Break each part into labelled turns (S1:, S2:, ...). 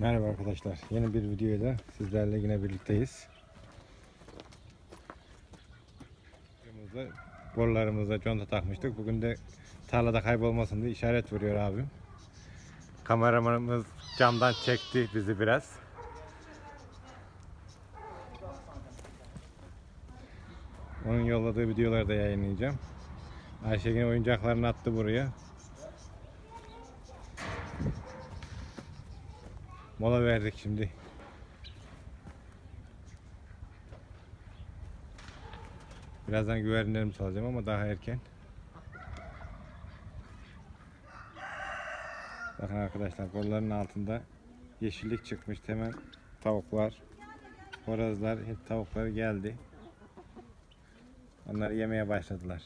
S1: Merhaba arkadaşlar. Yeni bir videoyla sizlerle yine birlikteyiz. Borularımıza conta takmıştık. Bugün de tarlada kaybolmasın diye işaret vuruyor abim. Kameramanımız camdan çekti bizi biraz. Onun yolladığı videoları da yayınlayacağım. Ayşegül oyuncaklarını attı buraya. Mola verdik şimdi. Birazdan güvercinlerimi salacağım ama daha erken. Bakın arkadaşlar kolların altında yeşillik çıkmış. Hemen tavuklar, horozlar, hep tavuklar geldi. Onları yemeye başladılar.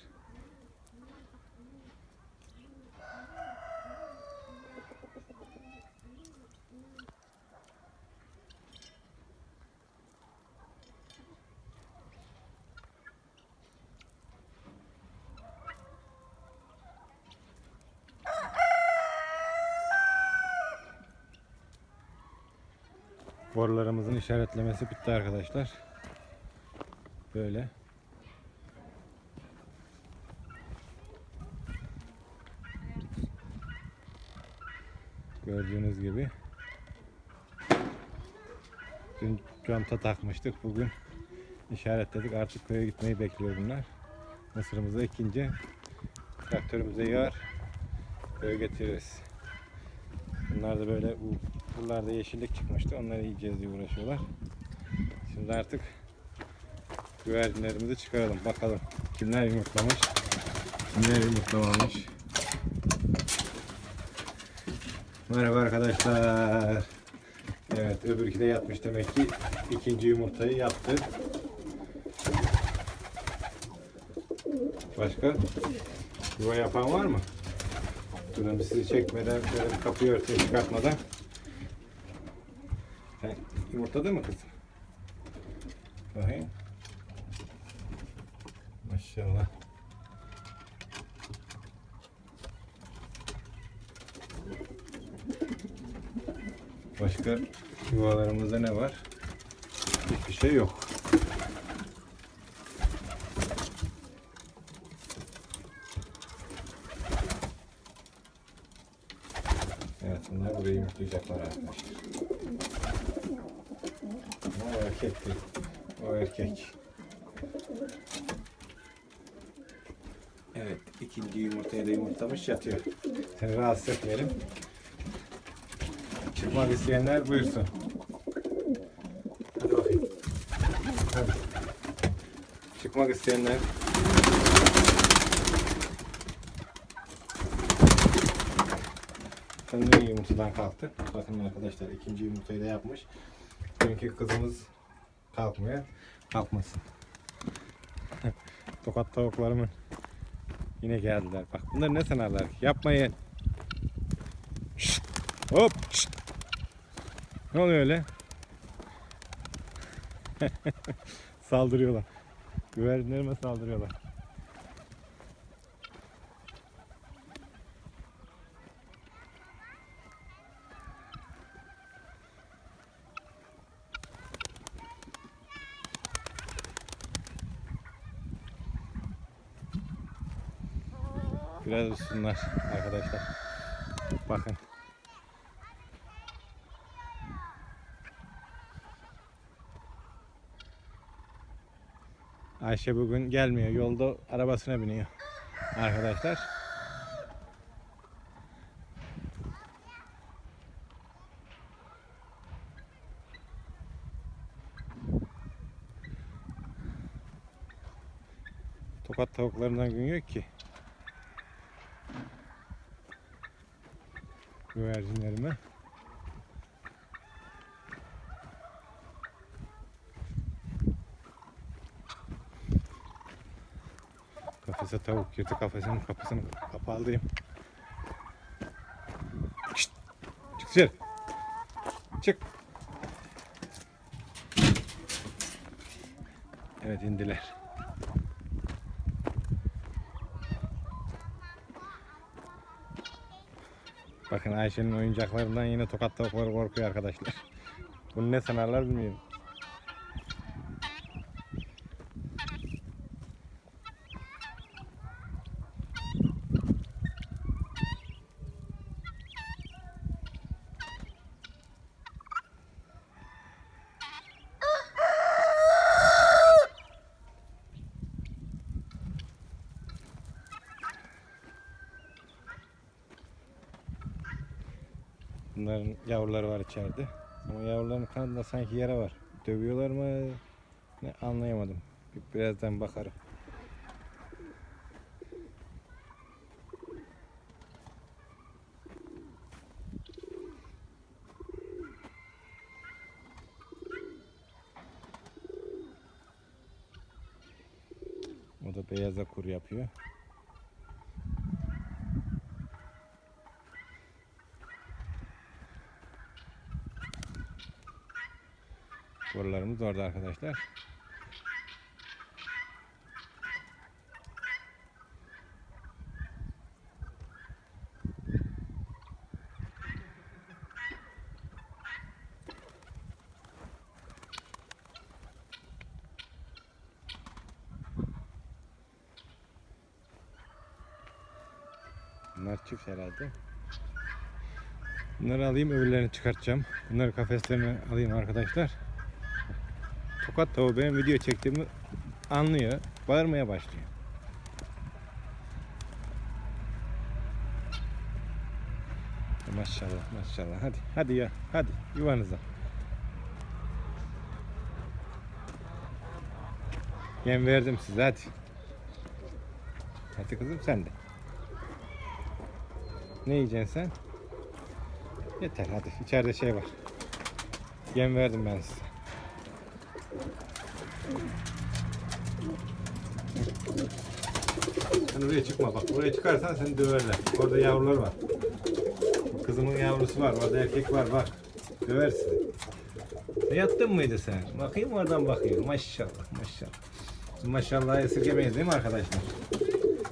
S1: Borularımızın işaretlemesi bitti arkadaşlar. Böyle. Gördüğünüz gibi. Dün conta takmıştık. Bugün işaretledik. Artık köye gitmeyi bekliyor bunlar. Mısırımızı ekince traktörümüze yağar. Köye getiririz. Bunlar da böyle bu buralarda yeşillik çıkmıştı. Onları yiyeceğiz diye uğraşıyorlar. Şimdi artık güvercinlerimizi çıkaralım. Bakalım kimler yumurtlamış, kimler yumurtlamamış. Merhaba arkadaşlar. Evet öbürkü de yatmış demek ki ikinci yumurtayı yaptı. Başka yuva yapan var mı? Durun sizi çekmeden şöyle kapıyı örtüye çıkartmadan. Sen yumurtladın mı kızım? Bakayım. Maşallah. Başka yuvalarımızda ne var? Hiçbir şey yok. Evet bunlar burayı yumurtlayacaklar arkadaşlar. O erkekti. O erkek. Evet ikinci yumurtayı da yumurtlamış yatıyor. Seni rahatsız etmeyelim. Çıkmak isteyenler buyursun. Hadi bakayım. Hadi. Çıkmak isteyenler Niye yumurtadan kalktı? Bakın arkadaşlar ikinci yumurtayı da yapmış. Çünkü kızımız kalkmıyor. Kalkmasın. Tokat tavuklarımın yine geldiler. Bak bunlar ne sanarlar? Yapmayın. Şşt! Hop! Şşt! Ne oluyor öyle? saldırıyorlar. Güvercinlerime saldırıyorlar. Biraz üstünler arkadaşlar. Bakın. Ayşe bugün gelmiyor. Yolda arabasına biniyor. Arkadaşlar. Tokat tavuklarından gün yok ki. Güvercinlerime. Kafese tavuk girdi. Kafesinin kapısını kapaldıyım. Şşt! Çık dışarı. Çık. Evet indiler. Bakın Ayşe'nin oyuncaklarından yine tokat tavukları korkuyor arkadaşlar. Bunu ne sanarlar bilmiyorum. Bunların yavruları var içeride. Ama yavruların kanadında sanki yara var. Dövüyorlar mı? Ne anlayamadım. Bir- Birazdan bakarım. O da beyaza kur yapıyor. Borularımız orada arkadaşlar. Bunlar çift herhalde. Bunları alayım öbürlerini çıkartacağım. Bunları kafeslerine alayım arkadaşlar. Tokat tavuğu benim video çektiğimi anlıyor. Bağırmaya başlıyor. Maşallah maşallah. Hadi hadi ya hadi yuvanıza. Yem verdim size hadi. Hadi kızım sen de. Ne yiyeceksin sen? Yeter hadi. İçeride şey var. Yem verdim ben size. Sen oraya çıkma bak. Oraya çıkarsan seni döverler. Orada yavrular var. Kızımın yavrusu var. Orada erkek var bak. Döver sizi. Yattın mıydı sen? Bakayım oradan bakıyor. Maşallah maşallah. Maşallah esirgemeyiz değil mi arkadaşlar?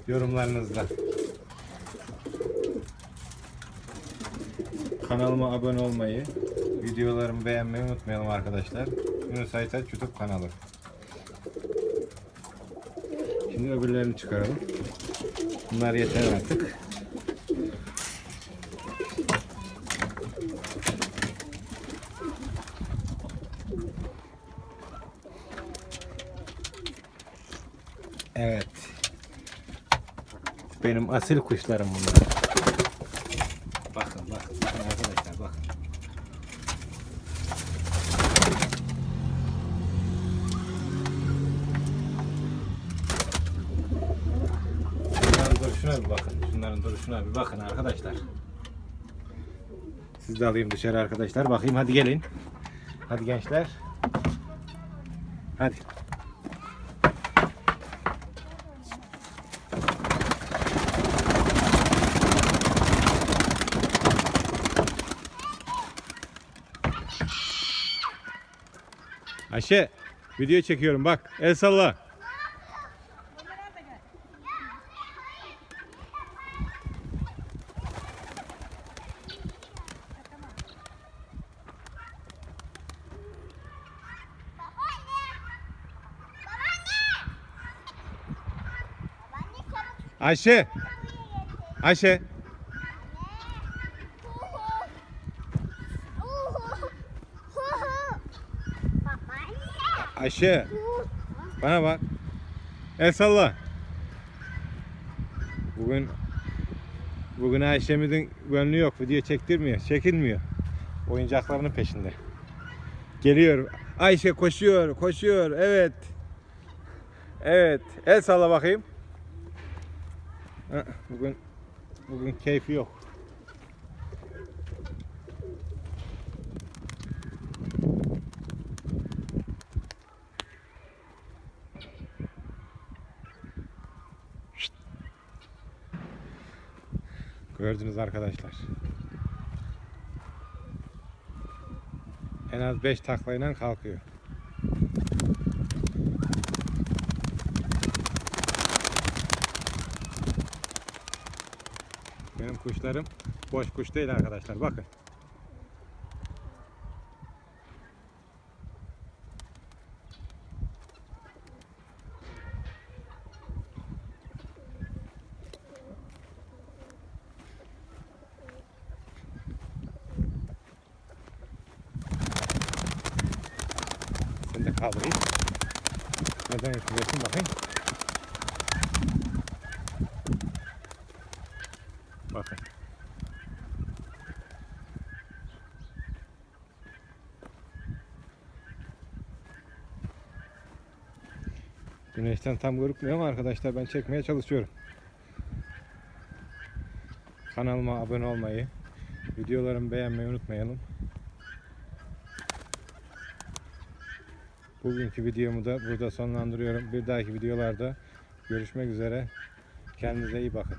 S1: Yorumlarınızda. Kanalıma abone olmayı, videolarımı beğenmeyi unutmayalım arkadaşlar. Yunus Aytaç YouTube kanalı. Şimdi öbürlerini çıkaralım. Bunlar yeter artık. Evet. Benim asil kuşlarım bunlar. Bakın bakın bakın arkadaşlar bakın. Duruşuna bir bakın. Şunların duruşuna bir bakın arkadaşlar. Siz de alayım dışarı arkadaşlar. Bakayım hadi gelin. Hadi gençler. Hadi. Ayşe video çekiyorum bak. El salla. Ayşe. Ayşe. Ayşe. Bana bak. El salla. Bugün bugün Ayşe'mizin gönlü yok. Video çektirmiyor. Çekinmiyor. Oyuncaklarının peşinde. Geliyor. Ayşe koşuyor. Koşuyor. Evet. Evet. El salla bakayım. Bugün bugün keyfi yok. Gördünüz arkadaşlar. En az 5 taklayla kalkıyor. Benim kuşlarım Boş kuş değil arkadaşlar bakın. Seni de kaldırayım. Neden yapıyorsun bakayım. Bakın. Güneşten tam görükmüyor ama arkadaşlar ben çekmeye çalışıyorum. Kanalıma abone olmayı, videolarımı beğenmeyi unutmayalım. Bugünkü videomu da burada sonlandırıyorum. Bir dahaki videolarda görüşmek üzere. Kendinize iyi bakın.